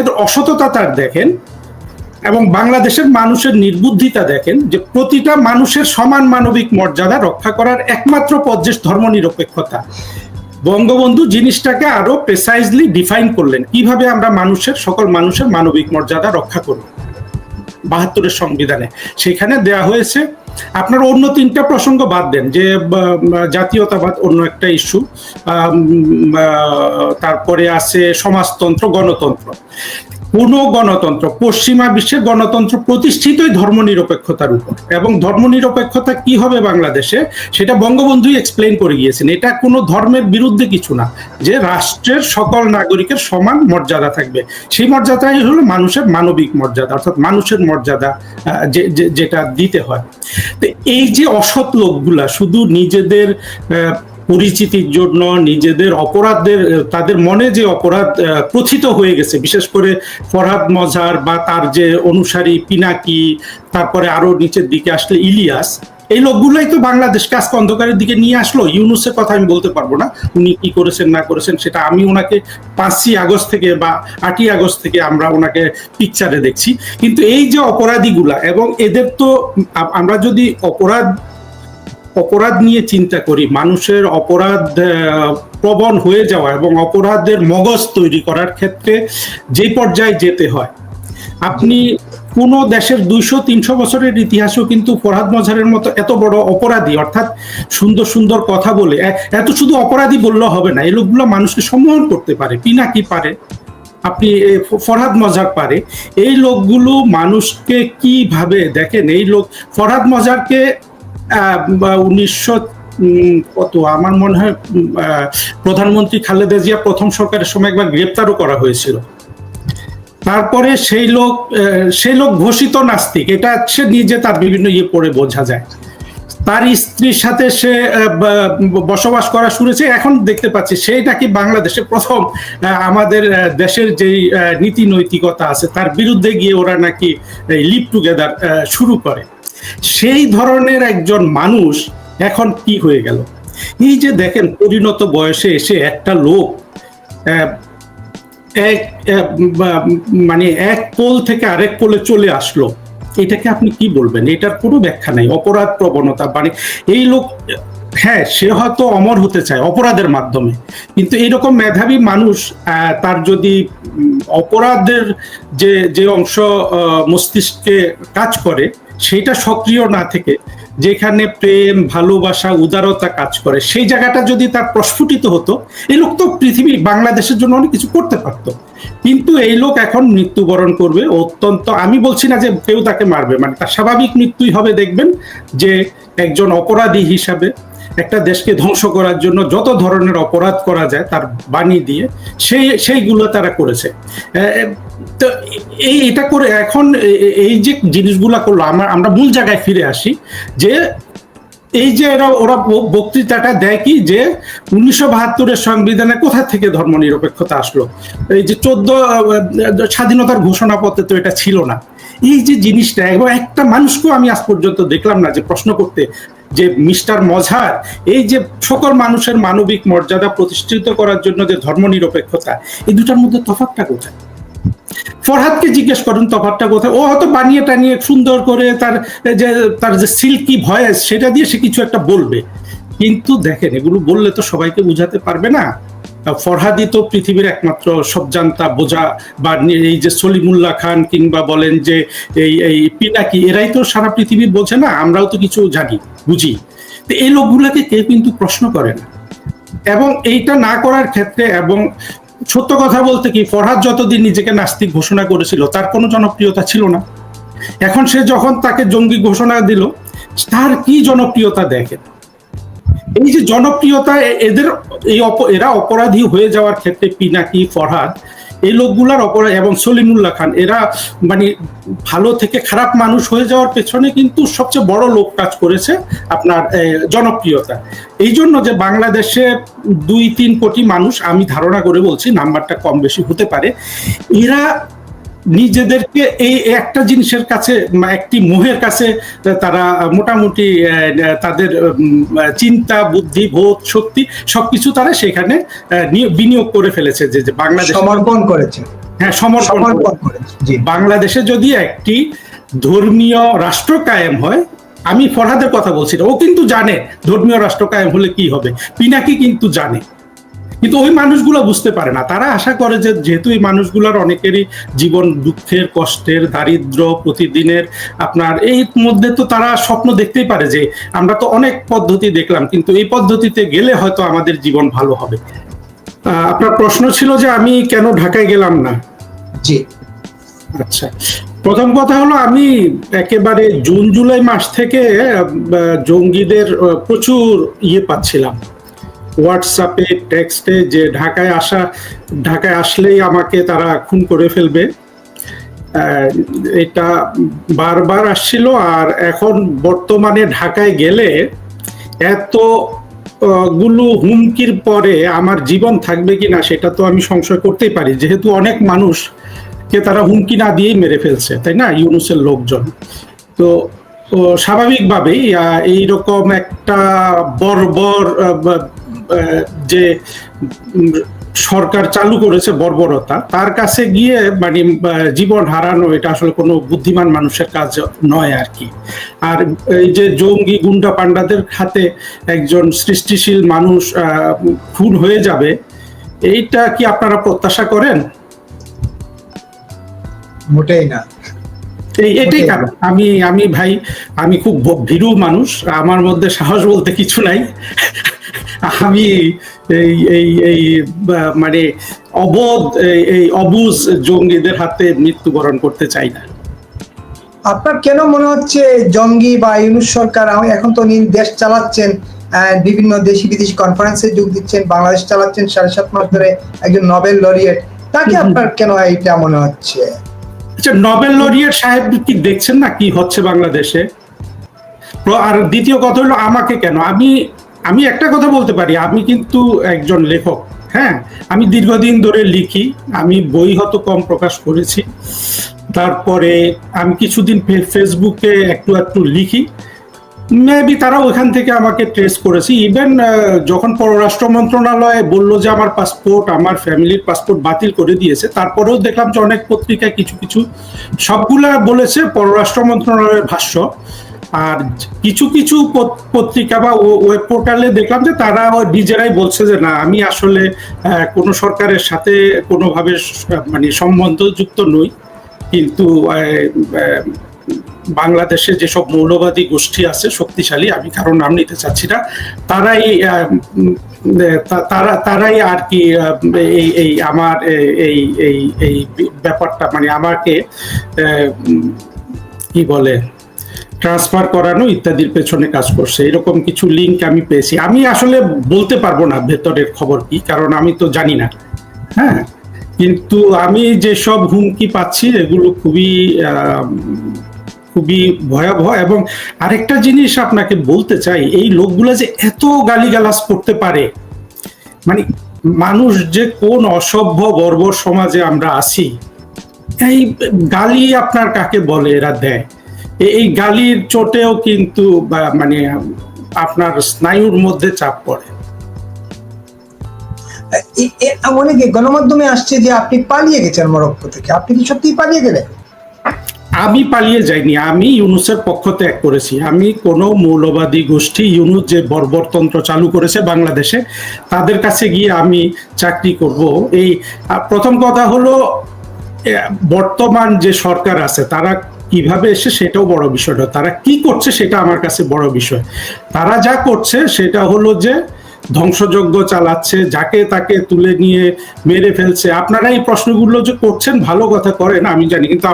এদের অসততা তার দেখেন, এবং বাংলাদেশের মানুষের নির্বুদ্ধিতা দেখেন যে প্রতিটা মানুষের সমান মানবিক মর্যাদা রক্ষা করার একমাত্র পর্যেশ ধর্ম নিরপেক্ষতা বঙ্গবন্ধু জিনিসটাকে আরও প্রেসাইজলি ডিফাইন করলেন। কীভাবে আমরা মানুষের, সকল মানুষের মানবিক মর্যাদা রক্ষা করব? বাহাত্তরের সংবিধানে। সেখানে দেয়া হয়েছে, আপনার অন্য তিনটা প্রসঙ্গ বাদ দেন, যে জাতীয়তাবাদ অন্য একটা ইস্যু তারপরে আছে সমাজতন্ত্র, গণতন্ত্র। কোন গণতন্ত্র, পশ্চিমা বিশ্বের গণতন্ত্র প্রতিষ্ঠিতই ধর্মনিরপেক্ষতার উপর। এবং ধর্মনিরপেক্ষতা কি হবে বাংলাদেশে, সেটা বঙ্গবন্ধুই এক্সপ্লেন করে গিয়েছেন। এটা কোনো ধর্মের বিরুদ্ধে কিছু না, যে রাষ্ট্রের সকল নাগরিকের সমান মর্যাদা থাকবে। সেই মর্যাদাই হলো মানুষের মানবিক মর্যাদা, অর্থাৎ মানুষের মর্যাদা যেটা দিতে হয়। তো এই যে অসৎ লোকগুলা, শুধু নিজেদের পরিচিতির জন্য নিজেদের অপরাধদের, তাদের মনে যে অপরাধ প্রথিত হয়ে গেছে, বিশেষ করে ফরহাদ মজার বা তার যে অনুসারী পিনাকি, তারপরে আরও নিচের দিকে আসলে ইলিয়াস, এই লোকগুলোই তো বাংলাদেশকে আজকে অন্ধকারের দিকে নিয়ে আসলো। ইউনুসের কথা আমি বলতে পারব না, উনি কি করেছেন, না করেছেন, সেটা আমি ওনাকে পাঁচই আগস্ট থেকে বা আটই আগস্ট থেকে আমরা ওনাকে পিকচারে দেখছি। কিন্তু এই যে অপরাধীগুলা, এবং এদের তো আমরা যদি অপরাধ অপরাধ নিয়ে চিন্তা করি। মানুষের অপরাধ প্রবণ হয়ে যাওয়া এবং অপরাধের মগজ তৈরি করার ক্ষেত্রে যে পর্যায়ে যেতে হয়। আপনি কোন দেশের দুইশো, তিনশো বছরের ইতিহাসও কিন্তু ফরহাদ মজারের মতো এত বড় অপরাধী, অর্থাৎ সুন্দর সুন্দর কথা বলে এত শুধু অপরাধী বললে হবে না, এই লোকগুলো মানুষকে সম্মোহন করতে পারে পিনাকি পারে? আপনি ফরহাদ মজার পারে। এই লোকগুলো মানুষকে কীভাবে দেখেন? এই লোক, ফরহাদ মজারকে উনিশশো কত? আমার মনে হয় প্রধানমন্ত্রী খালেদা জিয়া প্রথম সরকারের সময় একবার গ্রেপ্তারও করা হয়েছিল। তারপরে সেই লোক সেই লোক ঘোষিত নাস্তিক। এটা সে নিজে তার বিভিন্ন ইয়ে পড়ে বোঝা যায়। তার স্ত্রীর সাথে সে বসবাস করা শুনেছে এখন দেখতে পাচ্ছি সেই নাকি বাংলাদেশে প্রথম আমাদের দেশের যেই নীতি নৈতিকতা আছে, তার বিরুদ্ধে গিয়ে ওরা নাকি লিভ টুগেদার শুরু করে। সেই ধরনের একজন মানুষ এখন কি হয়ে গেল? এই যে দেখেন পরিণত বয়সে এসে একটা লোক এক মানে এক পোল থেকে আরেক পোলে চলে আসলো, এটাকে আপনি কি বলবেন? এটার কোনো ব্যাখ্যা নাই, অপরাধ প্রবণতা মানে এই লোক হ্যাঁ সে হয়তো অমর হতে চায় অপরাধের মাধ্যমে, কিন্তু এরকম মেধাবী মানুষ তার যদি অপরাধের যে যে অংশ মস্তিষ্কে কাজ করে সেটা সক্রিয় না থেকে যেখানে প্রেম, ভালোবাসা, উদারতা কাজ করে, সেই জায়গাটা যদি তার প্রস্ফুটিত হতো, এই লোক তো পৃথিবী, বাংলাদেশের জন্য অনেক কিছু করতে পারতো। কিন্তু এই লোক এখন মৃত্যুবরণ করবে অত্যন্ত, আমি বলছি না যে কেউ তাকে মারবে মানে তার স্বাভাবিক মৃত্যুই হবে, দেখবেন যে একজন অপরাধী হিসাবে একটা দেশকে ধ্বংস করার জন্য যত ধরনের অপরাধ করা যায় তার বাণী দিয়ে, সেই, সেইগুলো তারা করেছে। তো এই এটা করে এখন এই যে জিনিসগুলা করল, আমরা আমরা মূল জায়গায় ফিরে আসি যে এই যে এরা, ওরা বক্তৃতাটা দেয় কি যে উনিশশো বাহাত্তরের সংবিধানে কোথা থেকে ধর্ম নিরপেক্ষতা আসলো? এই যে চোদ্দ স্বাধীনতার ঘোষণাপত্রে তো এটা ছিল না। এই যে জিনিসটা, এবং একটা মানুষকেও আমি আজ পর্যন্ত দেখলাম না যে প্রশ্ন করতে যে মিস্টার মজহার এই যে সকল মানুষের মানবিক মর্যাদা প্রতিষ্ঠিত করার জন্য যে ধর্ম নিরপেক্ষতা এই দুটার মধ্যে তফাৎটা কোথায়? ফরহাদকে জিজ্ঞেস করুন তফাৎটা কোথায়। ও হয়তো বানিয়ে টানিয়ে সুন্দর করে তার যে তার যে সিল্কি ভয়েস, সেটা দিয়ে সে কিছু একটা বলবে। কিন্তু দেখেন, এগুলো বললে তো সবাইকে বুঝাতে পারবে না। ফরহাদি তো পৃথিবীর একমাত্র সবজান্তা বোঝা, বা এই যে সলিমুল্লাহ খান কিংবা বলেন যে এই এই পিনাকি, এরাই তো সারা পৃথিবী বোঝে না, আমরাও তো কিছু জানি, বুঝি। তো এই লোকগুলোকে কেউ কিন্তু প্রশ্ন করে না। এবং এইটা না করার ক্ষেত্রে এবং সত্য কথা বলতে কি, ফরহাদ যতদিন নিজেকে নাস্তিক ঘোষণা করেছিল, তার কোনো জনপ্রিয়তা ছিল না। এখন সে যখন তাকে জঙ্গি ঘোষণা দিল, তার কি জনপ্রিয়তা দেখে এই যে জনপ্রিয়তা এদের, এই এরা অপরাধী হয়ে যাওয়ার ক্ষেত্রে পিনাকি, ফরহাদ এই লোকগুলার অপরাধ, এবং সলিমুল্লাহ খান, এরা মানে ভালো থেকে খারাপ মানুষ হয়ে যাওয়ার পেছনে কিন্তু সবচেয়ে বড় লোক কাজ করেছে আপনার জনপ্রিয়তা। এই জন্য যে বাংলাদেশে দুই তিন কোটি মানুষ, আমি ধারণা করে বলছি, নাম্বারটা কম বেশি হতে পারে, এরা নিজেদেরকে এই একটা জিনিসের কাছে একটি মোহের কাছে তারা মোটামুটি তাদের চিন্তা বুদ্ধি বোধ শক্তি সবকিছু তারা সেখানে বিনিয়োগ করে ফেলেছে যে বাংলাদেশ সমর্পণ করেছে। হ্যাঁ সমর্পণ সমর্পণ করেছে। বাংলাদেশে যদি একটি ধর্মীয় রাষ্ট্র কায়েম হয় আমি ফরহাদের কথা বলছি ও কিন্তু জানে ধর্মীয় রাষ্ট্র কায়েম হলে কি হবে। পিনাকি কিন্তু জানে। কিন্তু ওই মানুষগুলো বুঝতে পারে না। তারা আশা করে যে যেহেতু এই মানুষগুলোর অনেকেরই জীবন দুঃখের কষ্টের দারিদ্র প্রতিদিনের আপনার এই মধ্যে তো তারা স্বপ্ন দেখতেই পারে যে আমরা তো অনেক পদ্ধতি দেখলাম কিন্তু এই পদ্ধতিতে গেলে হয়তো আমাদের জীবন ভালো হবে। আপনার প্রশ্ন ছিল যে আমি কেন ঢাকায় গেলাম না? জি। আচ্ছা। প্রথম কথা হলো আমি একেবারে জুন জুলাই মাস থেকে জঙ্গিদের প্রচুর ইয়ে পাচ্ছিলাম। হোয়াটসঅ্যাপে টেক্সটে যে ঢাকায় আসা, ঢাকায় আসলেই আমাকে তারা খুন করে ফেলবে। এটা বারবার আসছিল আর এখন বর্তমানে ঢাকায় গেলে এত, গুলো হুমকির পরে আমার জীবন থাকবে কিনা সেটা তো আমি সংশয় করতেই পারি। যেহেতু অনেক মানুষ কে তারা হুমকি না দিয়েই মেরে ফেলছে, তাই না? ইউনুসের লোকজন। তো স্বাভাবিকভাবেই এইরকম একটা বর্বর যে সরকার চালু করেছে বর্বরতা তার কাছে গিয়ে মানে জীবন হারানো এটা আসলে কোনো বুদ্ধিমান মানুষের কাজ নয় আর কি। আর এই যে জঙ্গি গুন্ডা পান্ডাদের হাতে একজন সৃষ্টিশীল মানুষ খুন হয়ে যাবে এইটা কি আপনারা প্রত্যাশা করেন? মোটেই না। এই এটাই. কারণ। আমি আমি ভাই আমি খুব ভীরু মানুষ আমার মধ্যে সাহস বলতে কিছু নাই। আমি এই এই এই মানে অবোধ এই- অবুজ জঙ্গিদের হাতে মৃত্যুবরণ করতে চাই না। আপনার কেন মনে হচ্ছে জঙ্গি বা ইউনুস সরকার আম- এখন তো উনি দেশ চালাচ্ছেন বিভিন্ন দেশি বিদেশি কনফারেন্সে যোগ দিচ্ছেন বাংলাদেশ চালাচ্ছেন সাড়ে সাত মাস ধরে একজন নোবেল লরিয়েট তাকে। আপনার কেন এইটা মনে হচ্ছে? আচ্ছা নোবেল লরিয়েট সাহেব কি দেখছেন না কি হচ্ছে বাংলাদেশে? আর দ্বিতীয় কথা হলো আমাকে কেন? আমি আমি একটা কথা বলতে পারি, আমি কিন্তু একজন লেখক হ্যাঁ? আমি দীর্ঘদিন ধরে লিখি, আমি বই হয়তো কম প্রকাশ করেছি, তারপরে আমি কিছুদিন ফেসবুকে একটু একটু লিখি মেবি তারা ওখান থেকে আমাকে ট্রেস করেছে ইভেন যখন পররাষ্ট্র মন্ত্রণালয় বলল যে আমার পাসপোর্ট আমার ফ্যামিলির পাসপোর্ট বাতিল করে দিয়েছে, তারপরেও দেখলাম যে অনেক পত্রিকায় কিছু কিছু সবগুলা বলেছে পররাষ্ট্র মন্ত্রণালয়ের ভাষ্য আর কিছু কিছু পত্রিকা বা ওয়েব পোর্টালে দেখলাম যে তারা নিজেরাই বলছে যে না, আমি আসলে কোনো সরকারের সাথে কোনোভাবে মানে সম্বন্ধযুক্ত নই। কিন্তু বাংলাদেশে যেসব মৌলবাদী গোষ্ঠী আছে, শক্তিশালী, আমি কারও নাম নিতে চাচ্ছি না, তারাই তারা, তারাই আর কি এই এই আমার এই এই এই ব্যাপারটা মানে আমাকে কি বলে ট্রান্সফার করানো ইত্যাদির পেছনে কাজ করছে। এরকম কিছু লিংক আমি পেয়েছি। আমি আসলে বলতে পারব না ভেতরের খবর কি, কারণ আমি তো জানি না। হ্যাঁ? কিন্তু আমি যেসব হুমকি পাচ্ছি, এগুলো খুবই খুবই ভয়াবহ এবং আরেকটা জিনিস আপনাকে বলতে চাই, এই লোকগুলো যে এত গালিগালাজ করতে পারে মানে মানুষ যে কোন অসভ্য বর্বর সমাজে আমরা আছি, এই গালি আপনার কাকে বলে এরা দেয়? এই গালির চোটেও কিন্তু মানে আপনার স্নায়ুর মধ্যে চাপ পড়ে। অনেকে গণমাধ্যমে আসছে যে আপনি পালিয়ে গেছেন মরক্কো থেকে। আপনি কি সত্যি পালিয়ে গেলেন? আমি পালিয়ে যাইনি আমি ইউনুসের পক্ষ ত্যাগ করেছি। আমি কোনো মৌলবাদী গোষ্ঠী ইউনুস যে বর্বরতন্ত্র চালু করেছে বাংলাদেশে তাদের কাছে গিয়ে আমি চাকরি করব। এই প্রথম কথা হলো বর্তমান যে সরকার আছে তারা কীভাবে এসে সেটাও বড় বিষয় না তারা কি করছে সেটা আমার কাছে বড় বিষয়। তারা যা করছে সেটা হলো যে ধ্বংসযজ্ঞ চালাচ্ছে, যাকে তাকে তুলে নিয়ে মেরে ফেলছে। আপনারা এই প্রশ্নগুলো যে করছেন ভালো কথা করেন, আমি জানি। কিন্তু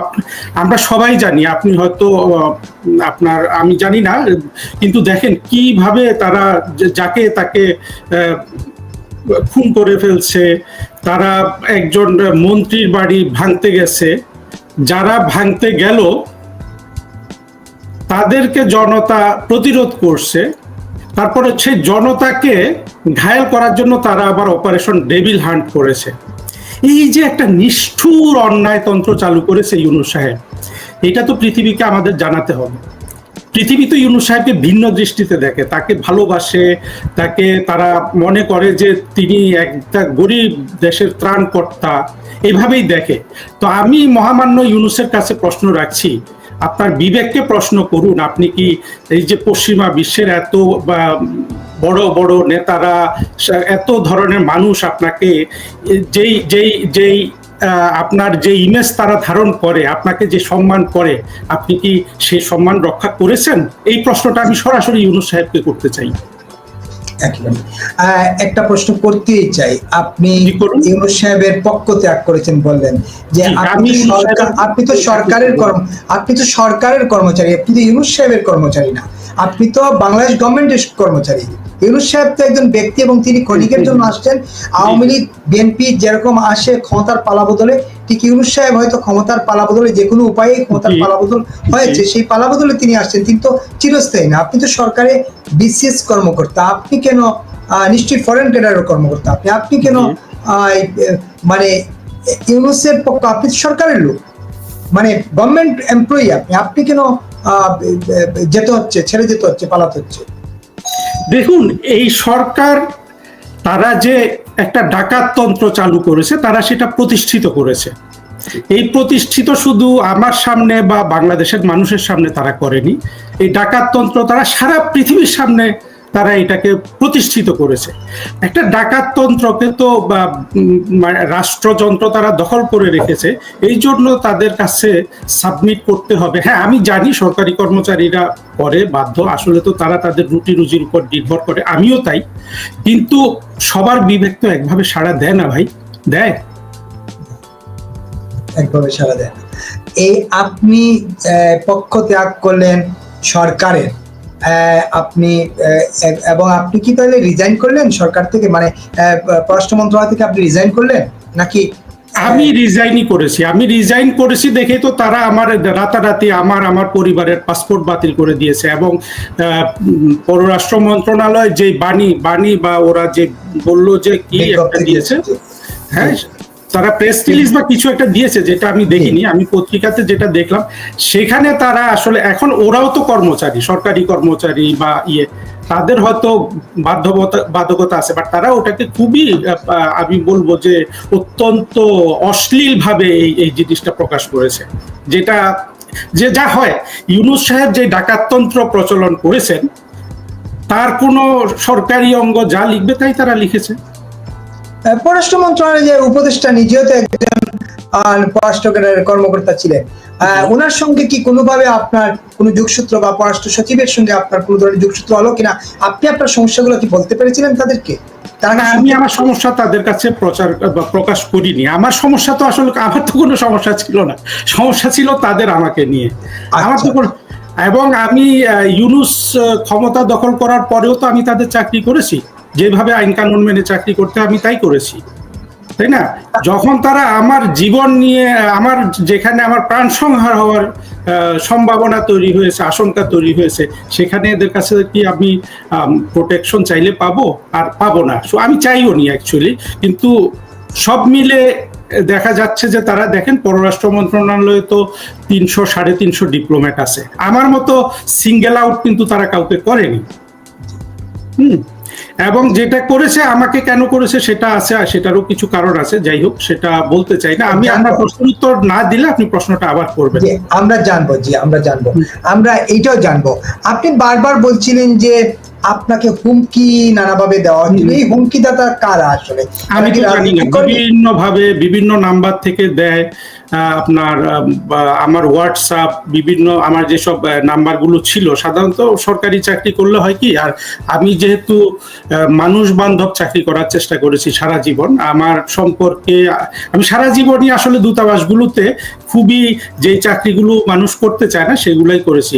আমরা সবাই জানি, আপনি হয়তো আপনার, আমি জানি না। কিন্তু দেখেন কীভাবে তারা যাকে তাকে খুন করে ফেলছে, তারা একজন মন্ত্রীর বাড়ি ভাঙতে গেছে। যারা ভাঙতে গেল, তাদেরকে জনতা প্রতিরোধ করছে। তারপরে সেই জনতাকে ঘায়েল করার জন্য তারা আবার অপারেশন ডেভিল হান্ট করেছে। এই যে একটা নিষ্ঠুর অন্যায়তন্ত্র চালু করেছে ইউনুস সাহেব, এটা তো পৃথিবীকে আমাদের জানাতে হবে। পৃথিবী তো ইউনুস সাহেবকে ভিন্ন দৃষ্টিতে দেখে, তাকে ভালোবাসে, তাকে তারা মনে করে যে তিনি একটা গরিব দেশের ত্রাণকর্তা, এভাবেই দেখে। তো আমি মহামান্য ইউনুসের কাছে প্রশ্ন রাখছি, আপনার বিবেককে প্রশ্ন করুন, আপনি কি এই যে পশ্চিমা বিশ্বের এত বড় বড় নেতারা, এত ধরনের মানুষ আপনাকে, যেই যেই যেই আপনার যে ইমেজ তারা ধারণ করে আপনাকে যে সম্মান করে আপনি কি সেই সম্মান রক্ষা করেছেন? এই প্রশ্নটা আমি সরাসরি ইউনুস সাহেবকে করতে চাই। একেবারে। একটা প্রশ্ন করতেই চাই। আপনি ইউনুস সাহেবের পক্ষ ত্যাগ করেছেন বললেন যে আপনি আমি আপনি তো সরকারের কর্ম আপনি তো সরকারের কর্মচারী আপনি তো ইউনুস সাহেবের কর্মচারী না। আপনি তো বাংলাদেশ গভর্নমেন্টের কর্মচারী। ইউনুস সাহেব তো একজন ব্যক্তি এবং তিনি ক্ষণিকের জন্য আসছেন। আওয়ামী লীগ বিএনপি যেরকম আসে ক্ষমতার পালা বদলে ঠিক ইউনুস সাহেব হয়তো ক্ষমতার পালা বদলে যে কোনো উপায়ে ক্ষমতার পালা বদল হয়েছে সেই পালা বদলে তিনি আসছেন তিনি তো চিরস্থায়ী না। আপনি তো সরকারে বিসিএস কর্মকর্তা আপনি কেন আহ, নিশ্চয়ই ফরেন ক্যাডারের কর্মকর্তা আপনি আপনি কেন আহ, মানে ইউনুসের পক্ষ আপনি সরকারের লোক মানে গভর্নমেন্ট এমপ্লয়ি আপনি আপনি কেন আহ, যেতে হচ্ছে ছেড়ে যেতে হচ্ছে পালাতে হচ্ছে? দেখুন, এই সরকার, তারা যে একটা ডাকাততন্ত্র চালু করেছে, তারা সেটা প্রতিষ্ঠিত করেছে। এই প্রতিষ্ঠিত শুধু আমার সামনে বা বাংলাদেশের মানুষের সামনে তারা করেনি। এই ডাকাততন্ত্র তারা সারা পৃথিবীর সামনে তারা এটাকে প্রতিষ্ঠিত করেছে। একটা ডাকাততন্ত্রকে তো বা, উম, মানে রাষ্ট্রযন্ত্র তারা দখল করে রেখেছে এই জন্য তাদের কাছে সাবমিট করতে হবে। হ্যাঁ আমি জানি সরকারি কর্মচারীরা করে বাধ্য আসলে তো তারা তাদের রুটি রুজির উপর নির্ভর করে আমিও তাই। কিন্তু সবার বিবেক তো একভাবে সাড়া দেয় না ভাই দেয়? একভাবে সারা দেয়। এই আপনি পক্ষ ত্যাগ করলেন সরকারের। আপনি এবং আপনি কি তাহলে রিজাইন করলেন সরকার থেকে? মানে পররাষ্ট্র মন্ত্রণালয় থেকে আপনি রিজাইন করলেন? নাকি আমি রিজাইনই করেছি। আমি রিজাইন করেছি দেখে তো তারা আমার রাতারাতি আমার আমার পরিবারের পাসপোর্ট বাতিল করে দিয়েছে এবং পররাষ্ট্র মন্ত্রণালয় যে বাণী বাণী বা ওরা যে বলল যে কি একটা দিয়েছে দিয়েছে। হ্যাঁ তারা প্রেস রিলিজ বা কিছু একটা দিয়েছে যেটা আমি দেখিনি আমি পত্রিকাতে যেটা দেখলাম সেখানে তারা আসলে এখন ওরাও তো কর্মচারী সরকারি কর্মচারী বা ইয়ে তাদের হয়তো বাধ্যবতা বাধ্যকতা আছে বাট তারা ওটাকে খুবই আমি বলব যে অত্যন্ত অশ্লীল ভাবে এই এই জিনিসটা প্রকাশ করেছে। যেটা যে যা হয় ইউনুস সাহেব যে ডাকাততন্ত্র প্রচলন করেছেন তার কোনো সরকারি অঙ্গ যা লিখবে তাই তারা লিখেছে। পররাষ্ট্র মন্ত্রণালয়ের যে উপদেষ্টা নিজেও তো একজন আহ, পররাষ্ট্র কর্মকর্তা ছিলেন। ওনার সঙ্গে কি কোনোভাবে আপনার কোনো যোগসূত্র বা পররাষ্ট্র সচিবের সঙ্গে আপনার কোনো ধরনের যোগসূত্র হলো কিনা? আপনি আপনার সমস্যাগুলো কি বলতে পেরেছিলেন তাদেরকে? আমি আমার সমস্যা তাদের কাছে প্রচার বা প্রকাশ করিনি। আমার সমস্যা তো আসলে আমার তো কোনো সমস্যা ছিল না। সমস্যা ছিল তাদের আমাকে নিয়ে। আমার তো আচ্ছা। কোনো- এবং আমি ইউনুস ক্ষমতা দখল করার পরেও তো আমি তাদের চাকরি করেছি। যেভাবে আইন কানুন মেনে চাকরি করতে আমি তাই করেছি। তাই না? যখন তারা আমার জীবন নিয়ে, আমার যেখানে আমার প্রাণ সংহার হওয়ার সম্ভাবনা তৈরি হয়েছে, আশঙ্কা তৈরি হয়েছে, সেখানে এদের কাছে কি আমি প্রোটেকশন চাইলে পাবো? আর পাবো না। আমি চাইও নি অ্যাকচুয়ালি কিন্তু সব মিলে দেখা যাচ্ছে যে তারা দেখেন, পররাষ্ট্র মন্ত্রণালয়ে তো তিনশো, সাড়ে তিনশো ডিপ্লোম্যাট আছে। আমার মতো সিঙ্গেল আউট কিন্তু তারা কাউকে করেনি। হুম। এবং যেটা করেছে আমাকে কেন করেছে সেটা আছে আর সেটারও কিছু কারণ আছে। যাই হোক সেটা বলতে চাই না। আমি আমরা প্রশ্নের উত্তর না দিলে আপনি প্রশ্নটা আবার করবেন। আমরা জানব জি আমরা জানব। আমরা এইটাও জানব। আপনি বারবার বলছিলেন যে আপনাকে হুমকি নানাভাবে দেওয়া হচ্ছিল এই হুমকি দাতা কারা আসলে? আমি তো জানি না। বিভিন্ন ভাবে বিভিন্ন নাম্বার থেকে দেয়। আপনার আমার হোয়াটসঅ্যাপ বিভিন্ন আমার যেসব নাম্বারগুলো ছিল, সাধারণত সরকারি চাকরি করলে হয় কি, আর আমি যেহেতু মানুষ বান্ধব চাকরি করার চেষ্টা করেছি সারা জীবন, আমার সম্পর্কে, আমি সারা জীবনই আসলে দূতাবাসগুলোতে খুবই যে চাকরিগুলো মানুষ করতে চায় না, সেগুলোই করেছি।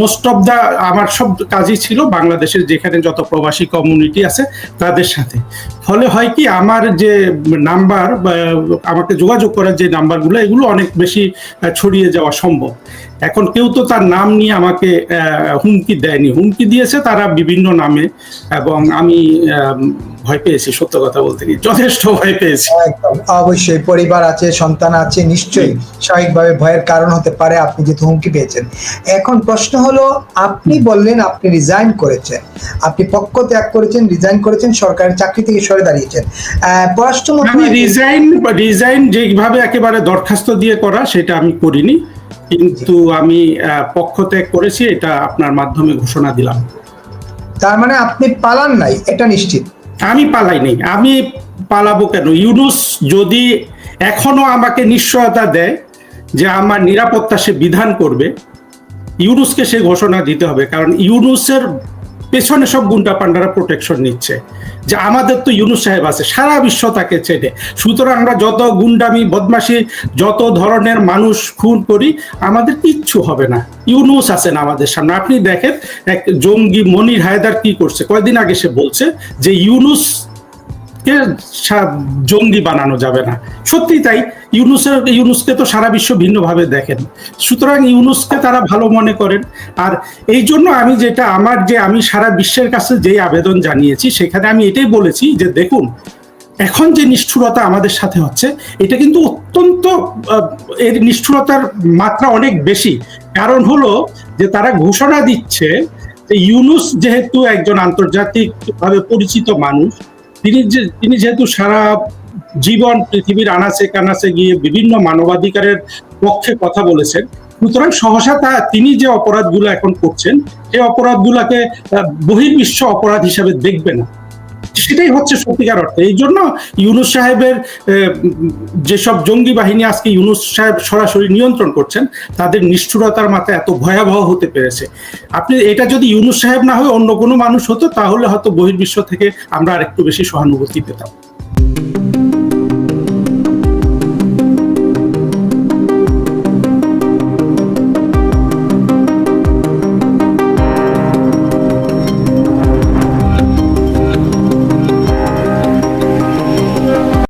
মোস্ট অফ দা আমার সব কাজই ছিল বাংলাদেশের যেখানে যত প্রবাসী কমিউনিটি আছে, তাদের সাথে। ফলে হয় কি, আমার যে নাম্বার আমাকে যোগাযোগ করার যে নাম্বারগুলো, এগুলো অনেক বেশি ছড়িয়ে যাওয়া সম্ভব। এখন কেউ তো তার নাম নিয়ে আমাকে হুমকি দেয়নি। হুমকি দিয়েছে তারা বিভিন্ন নামে এবং আমি ভয় পেয়েছি সত্য কথা বলতে গিয়ে। যথেষ্ট ভয় পেয়েছি। একদম। অবশ্যই পরিবার আছে সন্তান আছে নিশ্চয়ই স্বাভাবিকভাবে ভয়ের কারণ হতে পারে আপনি যেহেতু হুমকি পেয়েছেন। এখন প্রশ্ন হলো আপনি বললেন আপনি রিজাইন করেছেন। আপনি পক্ষ ত্যাগ করেছেন রিজাইন করেছেন সরকারি চাকরি থেকে সরে দাঁড়িয়েছেন। আহ, পররাষ্ট্র আমি রিজাইন রিজাইন যেভাবে একেবারে দরখাস্ত দিয়ে করা সেটা আমি করিনি। কিন্তু আমি পক্ষ ত্যাগ করেছি এটা আপনার মাধ্যমে ঘোষণা দিলাম। তার মানে আপনি পালান নাই এটা নিশ্চিত? আমি পালাই নেই। আমি পালাবো কেন? ইউনুস যদি এখনও আমাকে নিশ্চয়তা দেয় যে আমার নিরাপত্তা সে বিধান করবে ইউনুসকে সে ঘোষণা দিতে হবে। কারণ ইউনুসের পেছনে সব গুন্ডা পান্ডারা প্রোটেকশন নিচ্ছে। যে আমাদের তো ইউনুস সাহেব আছে, সারা বিশ্ব তাকে চেনে। সুতরাং আমরা যত গুন্ডামি বদমাসি যত ধরনের মানুষ খুন করি, আমাদের কিচ্ছু হবে না। ইউনুস আছেন আমাদের সামনে। আপনি দেখেন, এক জঙ্গি মনির হায়দার কি করছে? কয়দিন আগে সে বলছে যে ইউনুস কে জঙ্গি বানানো যাবে না। সত্যি তাই ইউনুসের ইউনুসকে তো সারা বিশ্ব ভিন্নভাবে দেখেন। সুতরাং ইউনুসকে তারা ভালো মনে করেন। আর এই জন্য আমি যেটা আমার যে আমি সারা বিশ্বের কাছে যে আবেদন জানিয়েছি, সেখানে আমি এটাই বলেছি যে দেখুন, এখন যে নিষ্ঠুরতা আমাদের সাথে হচ্ছে, এটা কিন্তু অত্যন্ত এর নিষ্ঠুরতার মাত্রা অনেক বেশি। কারণ হলো যে তারা ঘোষণা দিচ্ছে যে ইউনুস যেহেতু একজন আন্তর্জাতিকভাবে পরিচিত মানুষ তিনি যে, তিনি যেহেতু সারা জীবন পৃথিবীর আনাচে কানাচে গিয়ে বিভিন্ন মানবাধিকারের পক্ষে কথা বলেছেন, সুতরাং সহসা তা তিনি যে অপরাধগুলো এখন করছেন, সেই অপরাধগুলোকে বহির্বিশ্ব অপরাধ হিসাবে দেখবে না। সেটাই হচ্ছে সত্যিকার অর্থে। এই জন্য ইউনুস সাহেবের যেসব জঙ্গি বাহিনী আজকে ইউনুস সাহেব সরাসরি নিয়ন্ত্রণ করছেন, তাদের নিষ্ঠুরতার মাথায় এত ভয়াবহ হতে পেরেছে। আপনি, এটা যদি ইউনুস সাহেব না হয় অন্য কোনো মানুষ হতো, তাহলে হয়তো বহির্বিশ্ব থেকে আমরা আরেকটু বেশি সহানুভূতি পেতাম।